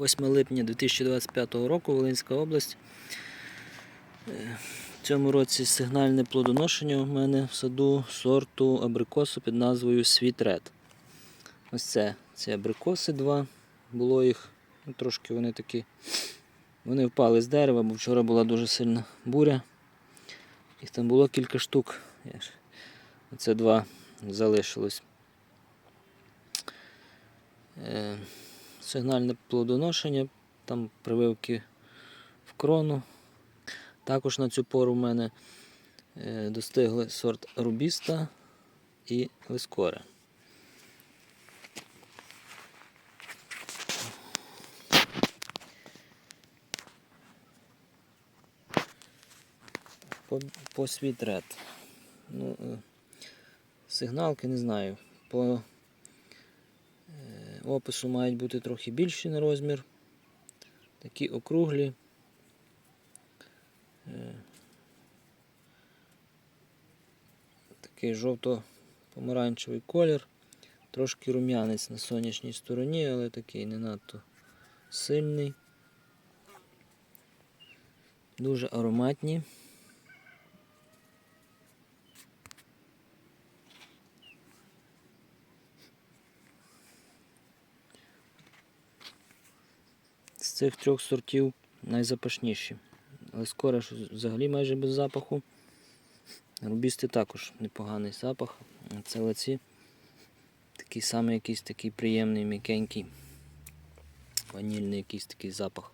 8 липня 2025 року, Волинська область. Е, В цьому році сигнальне плодоношення у мене в саду сорту абрикосу під назвою Sweet Red. Ось це. Ці абрикоси два. Було їх, ну, трошки вони такі. Вони впали з дерева, бо вчора була дуже сильна буря. Їх там було кілька штук. Оце два залишилось. Сигнальне плодоношення, там прививки в крону. Також на цю пору в мене е, достигли сорт Рубіста і Лискоре. По, по Sweet Red. Ну, е, сигналки не знаю. По опису мають бути трохи більші на розмір. Такі округлі. Е, Такий жовто-помаранчевий колір. Трошки рум'янець на сонячній стороні, але такий не надто сильний. Дуже ароматні. З цих трьох сортів найзапашніші. Але скоро взагалі майже без запаху. Рубісти також непоганий запах. Це оці такий самий якийсь такий приємний, м'якенький, ванільний якийсь такий запах.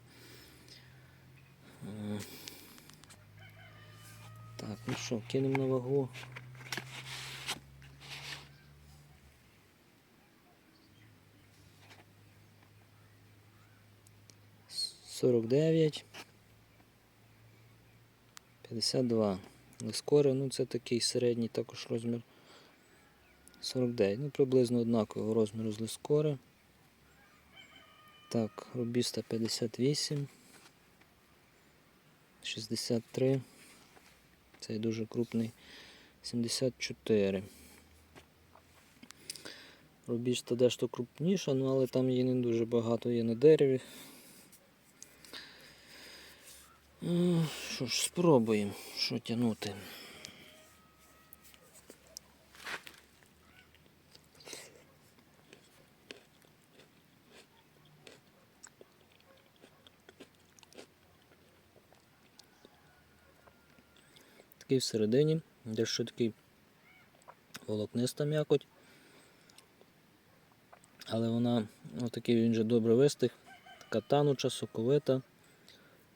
Так, ну що, кинемо на вагу. Сорок дев'ять. 52. Лискори, ну це такий середній також розмір 49. Ну, приблизно однакового розміру з лискори. Так, рубіста 58. 63. Цей дуже крупний. 74. Рубіста дещо крупніша, ну але там її не дуже багато є на дереві. Що ж, спробуємо, що тягнути. Такий всередині, дещо такий волокниста м'якоть. Але вона, отакий він же добре вистиг, така тануча, соковита.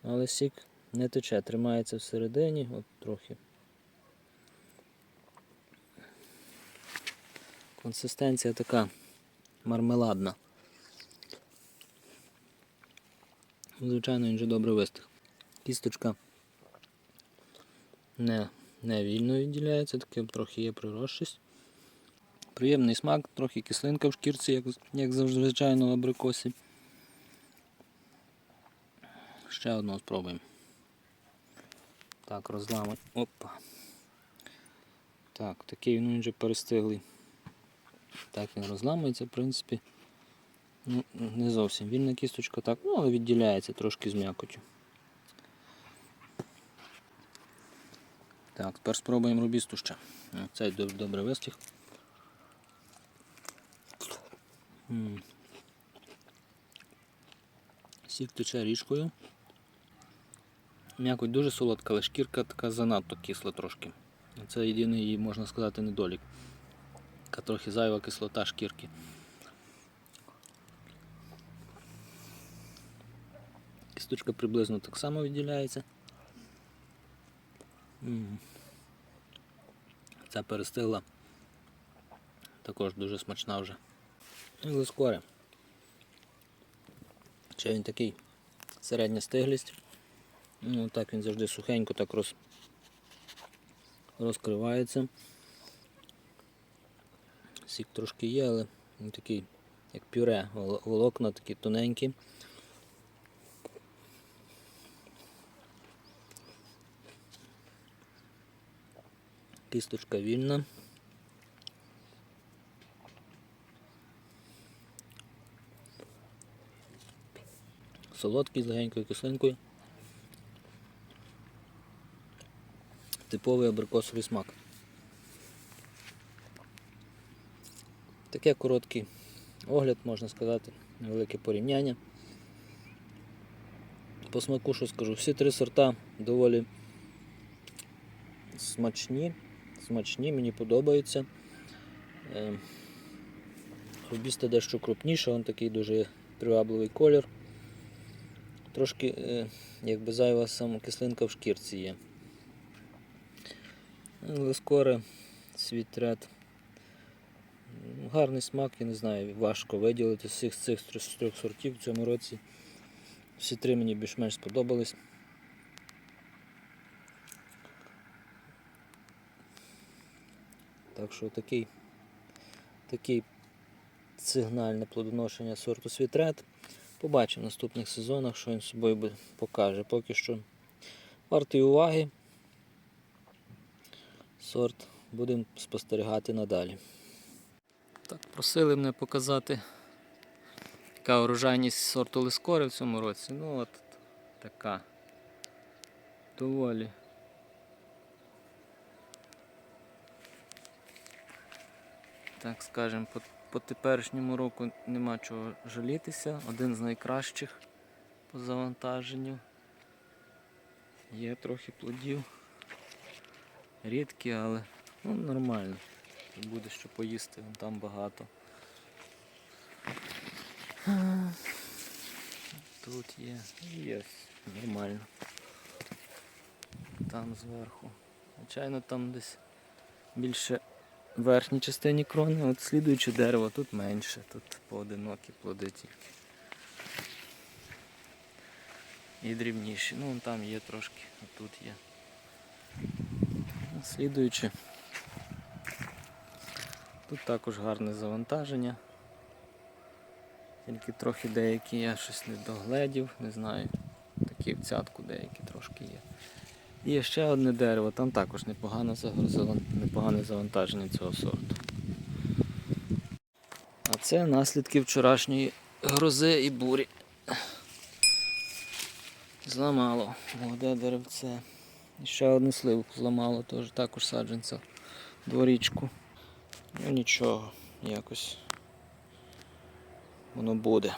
Але сік не тече, тримається всередині, от трохи. Консистенція така мармеладна. Звичайно, він вже добре вистиг. Кісточка не, не вільно відділяється, таке трохи є приросшість. Приємний смак, трохи кислинка в шкірці, як, як звичайно в абрикосі. Ще одного спробуємо. Так, розламать. Опа. Так, такий він вже перестиглий. Так він розламується, в принципі. Ну, не зовсім вільна кісточка, так, ну, але відділяється трошки з м'якотю. Так, тепер спробуємо рубісту ще. Цей доб- добре вистиг. М. Сік тече річкою. М'якоть дуже солодка, але шкірка така занадто кисла трошки. Це єдиний її, можна сказати, недолік. Така трохи зайва кислота шкірки. Кісточка приблизно так само відділяється. Ця перестигла. Також дуже смачна вже. І лискоре. Ще він такий середня стиглість. Ну, так він завжди сухенько так роз... розкривається. Сік трошки є, але він такий, як пюре, волокна такі тоненькі. Кісточка вільна. Солодкий з легенькою кислинкою. Типовий абрикосовий смак. Таке короткий огляд, можна сказати, невелике порівняння. По смаку, що скажу, всі три сорта доволі смачні, смачні, мені подобаються. Е, дещо крупніша, він такий дуже привабливий колір. Трошки е, якби зайва сама кислинка в шкірці є. Лискоре, світрет. Гарний смак, я не знаю, важко виділити з цих трьох- трьох сортів в цьому році. Всі три мені більш-менш сподобались. Так що такий, такий сигнальне плодоношення сорту світрет. Побачимо в наступних сезонах, що він собою покаже. Поки що вартий уваги. Сорт будемо спостерігати надалі. Так, просили мене показати, яка урожайність сорту лискори в цьому році. Ну от така. Доволі. Так скажемо, по, по теперішньому року нема чого жалітися. Один з найкращих по завантаженню. Є трохи плодів. Рідкі, але ну, нормально. Буде що поїсти, там багато. Тут є, є нормально. Там зверху. Звичайно, там десь більше в верхній частині крони, от слідуюче дерево, тут менше, тут поодинокі плоди тільки. І дрібніші. Ну вон там є трошки, а тут є. Слідуючи. Тут також гарне завантаження. Тільки трохи деякі я щось не догледів, не знаю. Такі в цятку деякі трошки є. І ще одне дерево, там також непогане, завантаження цього сорту. А це наслідки вчорашньої грози і бурі. Зламало молоде деревце. Ще одну сливку зламало, теж також саджанця дворічку. Ну нічого, якось воно буде.